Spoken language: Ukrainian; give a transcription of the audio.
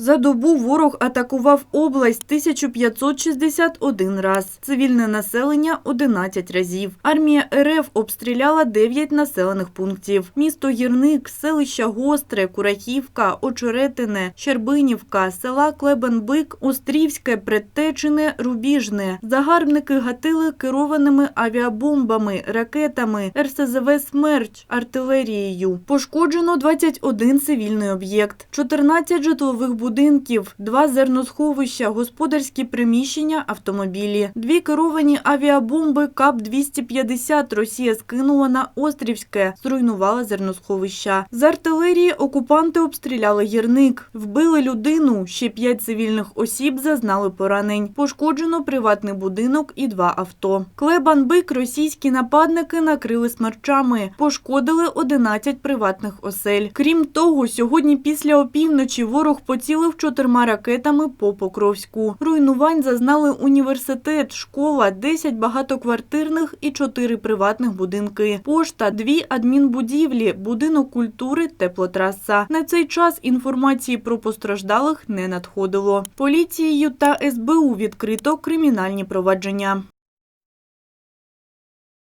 За добу ворог атакував область 1561 раз. Цивільне населення 11 разів. Армія РФ обстріляла 9 населених пунктів. Місто Гірник, селища Гостре, Курахівка, Очеретине, Щербинівка, села Клебенбик, Острівське, Предтечине, Рубіжне. Загарбники гатили керованими авіабомбами, ракетами, РСЗВ «Смерч», артилерією. Пошкоджено 21 цивільний об'єкт, 14 житлових будинків, два зерносховища, господарські приміщення, автомобілі. Дві керовані авіабомби КАП-250 Росія скинула на Острівське, зруйнувала зерносховища. З артилерії окупанти обстріляли гірник, вбили людину, ще п'ять цивільних осіб зазнали поранень. Пошкоджено приватний будинок і два авто. Клебан-Бик російські нападники накрили смерчами, пошкодили 11 приватних осель. Крім того, сьогодні після опівночі ворог поцілив чотирма ракетами по Покровську. Руйнувань зазнали університет, школа, 10 багатоквартирних і 4 приватних будинки, пошта, дві адмінбудівлі, будинок культури, теплотраса. На цей час інформації про постраждалих не надходило. Поліцією та СБУ відкрито кримінальні провадження.